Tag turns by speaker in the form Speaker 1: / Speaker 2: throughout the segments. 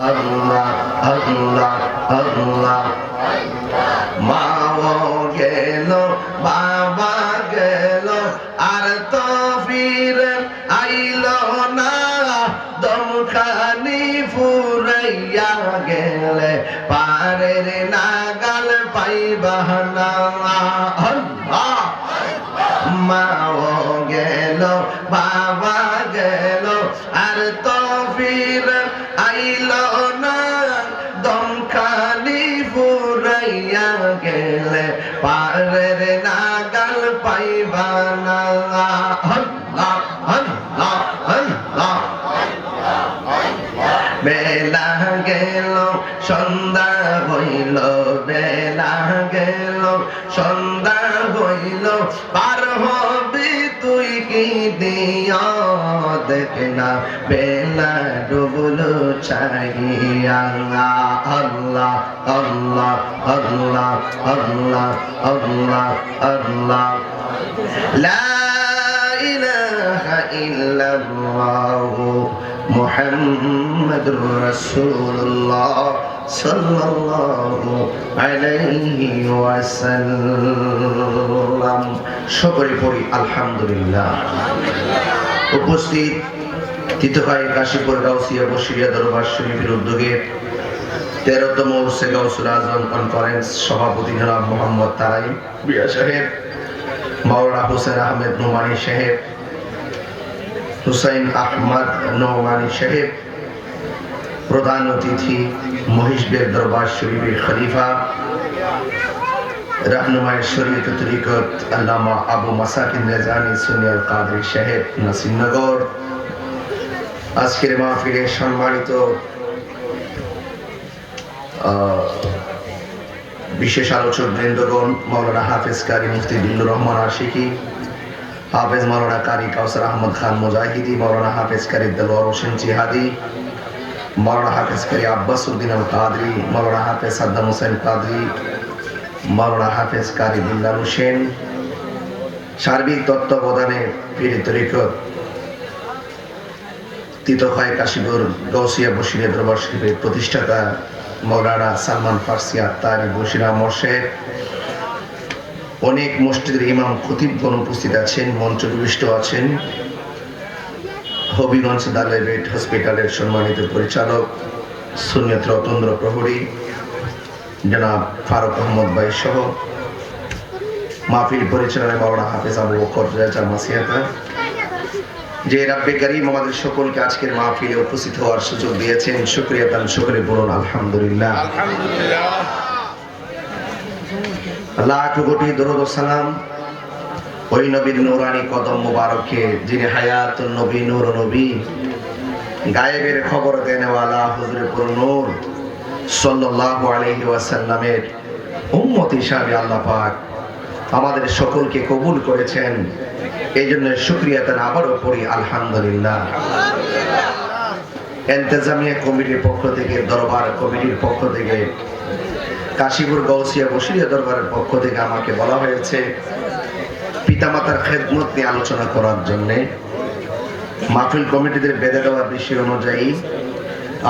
Speaker 1: আল্লাহ আল্লাহ আল্লাহ মাও গেল, বাবা গেল, আর তো ফিরে আইল না দমখানি ফুরাইয়া গেলে পারের নাগাল পাইবা না মাও গেল বাবা গেল আর তো ফুরাইয়া গেলে পারের নাগাল পাইবা না। বেলা গেল, সন্ধ্যা হইল, বেলা গেল, সন্ধ্যা হইল, পার হবি তুই কি দিয়া দেখ না বেলা ডুবলো চাহিয়া আল্লাহ আল্লাহ আল্লাহ محمد رسول الله صلى الله عليه وسلم সকলে পড়ি আলহামদুলিল্লাহ উপস্থিত তিতকাই কাশীপুর গাউসিয়া বসিরিয়া দরবার শরীফের উদ্যোগে তেরোতম উর্সে গাউসুল আজম কনফারেন্স সভাপতি জনাব মোহাম্মদ তারাই বিয়া সাহেব মাওলানা হোসেন আহমেদ নোমানি সাহেব হুসাইন আহমদ নৌমানি সাহেব, প্রধান অতিথি মহিষবের দরবার শরীফের খলিফা রাহনুমায় শরীয়ত তরিকত আল্লামা আবু মাসাকিন রেজানি সুনিয়াল কাদরি সাহেব নাসিমনগর আজকের মাহফিলে সম্মানিত বিশেষ আলোচক বৃন্দগণ মৌলানা হাফেজ কারি মুফতি বিল্লুর রহমান আশিকি হাফেজ মৌলানা কারি কাউসার আহমদ খান মুজাহিদি মৌলানা হাফেজ কারি দেলোয়ার হোসেন জিহাদি মৌলানা হাফেজ কারি আব্বাস উদ্দিন আল কাদরি মৌলানা হাফেজ সাদ্দাম হোসেন কাদরি মৌলানা হাফেজ কারি বিল্লাল হোসেন। সার্বিক তত্ত্বাবধানে পীর তরিকত। তিতখায় কাশীপুর গৌসিয়া বসিরে দরবার শরীফের প্রতিষ্ঠাতা মৌলানা সালমান ফার্সি আত্মারি বসিরা মর্শেদ অনেক মসজিদের ইমাম খতিবগণ উপস্থিত আছেন মঞ্চ মঞ্চবিষ্ট আছেন। হবিগঞ্জ দালেবেট হসপিটালের সম্মানিত পরিচালক, সুনিয়ত রতন্দ্র প্রহরী, জনাব ফারুক আহমদ ভাই সহ মাহফিল পরিচালনায় মাওলানা হাফেজ আবু বকর রেজা মাসিয়াতা। যে রাব্বে করিম আমাদের সকলকে আজকের মাহফিলে উপস্থিত হওয়ার সুযোগ দিয়েছেন। শুক্রিয়া তান শুক্রে বলুন, আলহামদুলিল্লাহ। আলহামদুলিল্লাহ। লাখ কোটি দরুদ সালাম ওই নবীর নুরানি কদম মুবারকে, যিনি হায়াত নবী, নূর নবী। গায়েবের খবর দেনেওয়ালা হুজুরে পুর নূর সাল্লাল্লাহু আলাইহি ওয়াসাল্লামের উম্মত হিসাবে আল্লাহ পাক আমাদের সকলকে কবুল করেছেন। এই জন্য শুক্রিয়া তার আবারও পড়ি, আলহামদুলিল্লাহ। এন্তেজামিয়া কমিটির পক্ষ থেকে, দরবার কমিটির পক্ষ থেকে কাশীপুর গৌসিয়া বসিরিয়া দরবারের পক্ষ থেকে আমাকে বলা হয়েছে, পিতামাতার খেদমত নিয়ে আলোচনা করার জন্যে মাহফিল কমিটিদের বেঁধে দেওয়ার বিষয় অনুযায়ী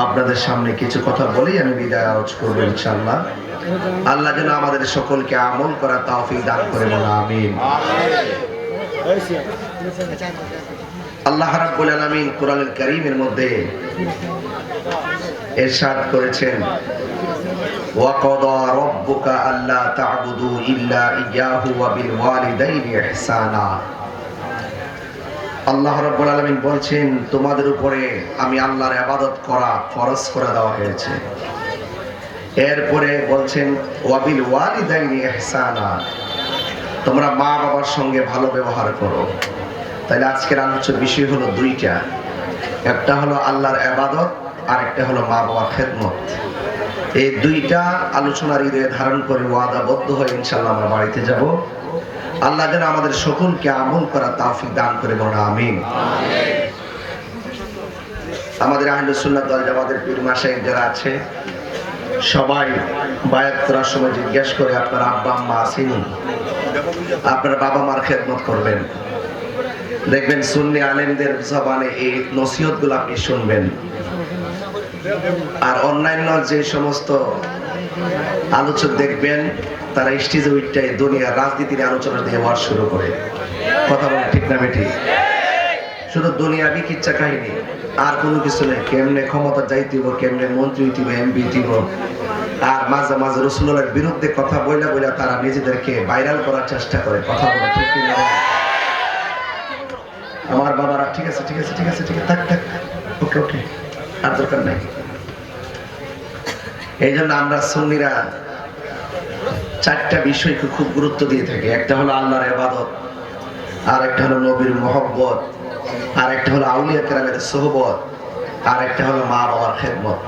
Speaker 1: আপনাদের সামনে কিছু কথা বলেই আমি বিদায় আলোচ করব ইনশাল্লাহ আল্লাহ যেন আমাদের সকলকে আমল করা তাওফিক দান করে বলা, আমিন। আল্লাহ রাব্বুল আলামিন কোরআনুল কারীমের মধ্যে ইরশাদ করেছেন وقضى ربك ألا تعبدوا إلا إياه وبالوالدين إحسانا আল্লাহ রাব্বুল আলামিন বলছেন তোমাদের উপরে আমি আল্লাহর ইবাদত করা ফরজ করে দেওয়া হয়েছে এরপরে বলছেন ওয়াবিল ওয়ালিদাইনি ইহসানা তোমরা মা বাবার সঙ্গে ভালো ব্যবহার করো তাহলে আজকের আলোচ্য বিষয় হলো দুইটা একটা হলো আল্লাহর ইবাদত আর একটা হলো মা বাবার খেদমত এই দুইটা আলোচনার হৃদয়ে ধারণ করে ওয়াদাবদ্ধ হয়ে ইনশাল্লাহ আমরা বাড়িতে যাব। আল্লাহ যেন আমাদের সকলকে আমল করা তাওফিক দান করে বলুন আমিন। আমাদের আহলে সুন্নাত দল জামাতের পীর মাসাইক যারা আছে, সবাই বায়াত করার সময় জিজ্ঞেস করে, আপনার আব্বা, আম্মা আসেনি আপনার বাবা মার খেদমত করবেন। দেখবেন সুন্নি আলেমদের জবানে এই নসিহতগুলো আপনি শুনবেন। আর অন্যান্য যে সমস্ত আলোচক দেখবেন, তারা স্টেজে উঠটাই দুনিয়া রাজনীতির আলোচনা দিয়ে ওয়াজ শুরু করে। কথা বলে ঠিক না বেঠি শুধু দুনিয়াবি কিচ্ছা কাহিনী, আর কোনো কিছু নেই। কেমনে ক্ষমতা যাইতিব কেমনে মন্ত্রী হইতিব এমপি হইতিব আর মাঝে মাঝে রসুলের বিরুদ্ধে কথা বইলা বইলা তারা নিজেদেরকে ভাইরাল করার চেষ্টা করে। কথা বলে ঠিক কি না আমার বাবারা, ঠিক আছে ঠিক আছে ঠিক আছে ঠিক আছে থাক থাক। ওকে ওকে। আর দরকার নাই। এই জন্য আমরা সুন্নিরা চারটা বিষয়কে খুব গুরুত্ব দিয়ে থাকি। একটা হলো আল্লাহর এবাদত আর একটা হলো নবীর মহব্বত আর একটা হলো আউলিয়া কেরামের সোহবত আর একটা হলো মা বাবার খেদমত।